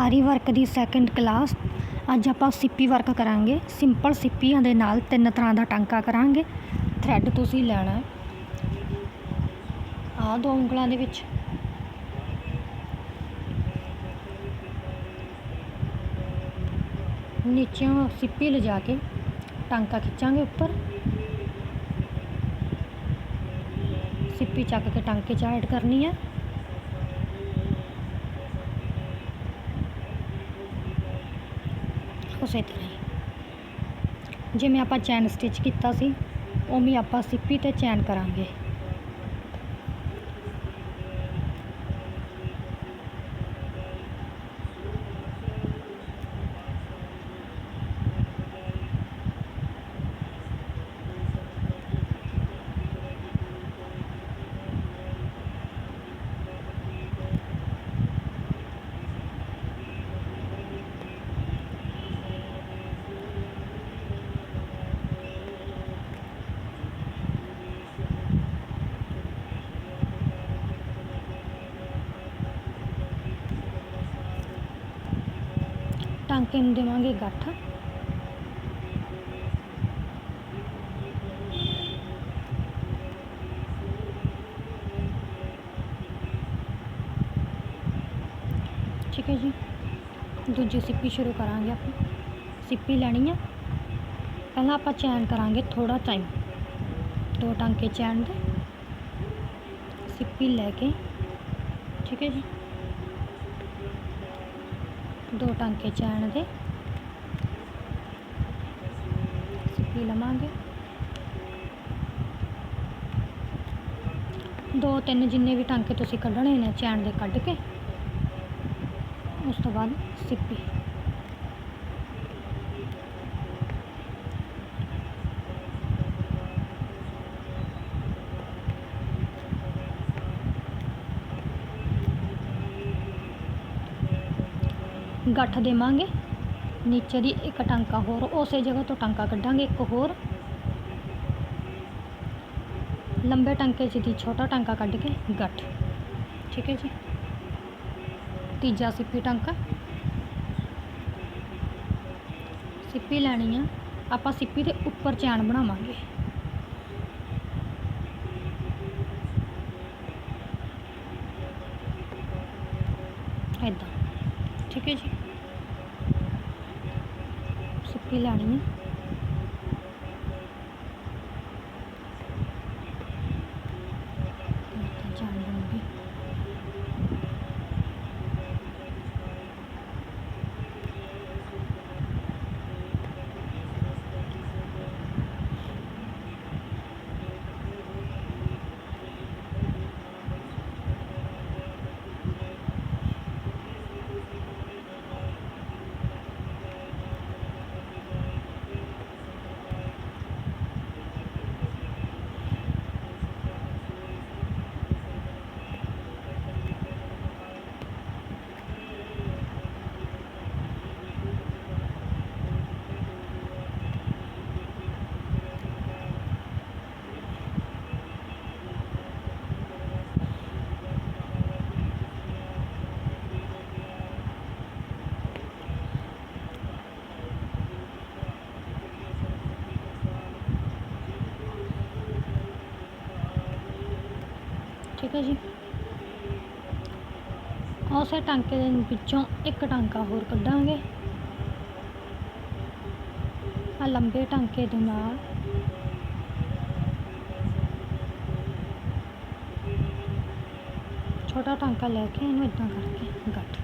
ਆਰੀ ਵਰਕ ਦੀ second class ਅੱਜ ਆਪਾਂ ਸਿੱਪੀ ਵਰਕ ਕਰਾਂਗੇ। ਸਿੰਪਲ ਸਿੱਪੀਆਂ ਦੇ ਨਾਲ ਤਿੰਨ ਤਰ੍ਹਾਂ ਦਾ ਟਾਂਕਾ ਕਰਾਂਗੇ। ਥਰੈਡ ਤੁਸੀਂ ਲੈਣਾ ਆਹ ਦੋ ਉਂਗਲਾਂ ਦੇ ਵਿੱਚ। ਨੀਚਿਓਂ ਸਿੱਪੀ ਲਿਜਾ ਕੇ ਟਾਂਕਾ ਖਿੱਚਾਂਗੇ ਉੱਪਰ। ਸਿੱਪੀ ਚੱਕ ਕੇ ਟਾਂਕੇ 'ਚ ਐਡ ਕਰਨੀ ਹੈ। ਉਸੇ ਤਰ੍ਹਾਂ ਜਿਵੇਂ ਆਪਾਂ ਚੈਨ ਸਟਿਚ ਕੀਤਾ ਸੀ ਉਵੇਂ ਆਪਾਂ ਸਿੱਪੀ ਤੇ ਚੈਨ ਕਰਾਂਗੇ। ਟਾਂਕੇ ਨੂੰ ਦੇਵਾਂਗੇ ਗੱਠ ਠੀਕ ਹੈ ਜੀ ਦੂਜੀ ਸਿੱਪੀ ਸ਼ੁਰੂ ਕਰਾਂਗੇ ਆਪਾਂ ਸਿੱਪੀ ਲੈਣੀ ਹੈ ਪਹਿਲਾਂ ਆਪਾਂ ਚੈਨ ਕਰਾਂਗੇ ਥੋੜਾ ਟਾਈਮ ਦੋ ਟਾਂਕੇ ਚੈਨ ਦੇ ਸਿੱਪੀ ਲੈ ਕੇ ਠੀਕ ਹੈ ਜੀ ਦੋ ਟਾਂਕੇ ਚੈਨ ਦੇ। ਸਿੱਪੀ ਲਵਾਂਗੇ। ਦੋ ਤਿੰਨ ਜਿੰਨੇ ਵੀ ਟਾਂਕੇ ਤੁਸੀਂ ਕੱਢਣੇ ਨੇ ਚੈਨ ਦੇ ਕੱਢ ਕੇ, ਉਸ ਤੋਂ ਬਾਅਦ ਸਿੱਪੀ। ਗੱਠ ਦੇਵਾਂਗੇ ਨੀਚੇ ਦੀ ਇੱਕ ਟਾਂਕਾ ਹੋਰ ਉਸੇ ਜਗ੍ਹਾ ਤੋਂ ਟਾਂਕਾ ਕੱਢਾਂਗੇ ਇੱਕ ਹੋਰ ਲੰਬੇ ਟਾਂਕੇ 'ਚ ਦੀ ਛੋਟਾ ਟਾਂਕਾ ਕੱਢ ਕੇ ਗੱਠ ਠੀਕ ਹੈ ਜੀ ਤੀਜਾ ਸਿੱਪੀ ਟਾਂਕਾ ਸਿੱਪੀ ਲੈਣੀ ਆ ਆਪਾਂ ਸਿੱਪੀ ਦੇ ਉੱਪਰ ਚੈਨ ਬਣਾਵਾਂਗੇ ਇੱਦਾਂ ਠੀਕ ਹੈ ਜੀ पट्टी ਠੀਕ ਹੈ ਜੀ ਉਸੇ ਟਾਂਕੇ ਦੇ ਵਿੱਚੋਂ ਇੱਕ ਟਾਂਕਾ ਹੋਰ ਕੱਢਾਂਗੇ ਆ ਲੰਬੇ ਟਾਂਕੇ ਦੇ ਨਾਲ ਛੋਟਾ ਟਾਂਕਾ ਲੈ ਕੇ ਇਹਨੂੰ ਇਦਾਂ ਕਰਕੇ ਗੱਠ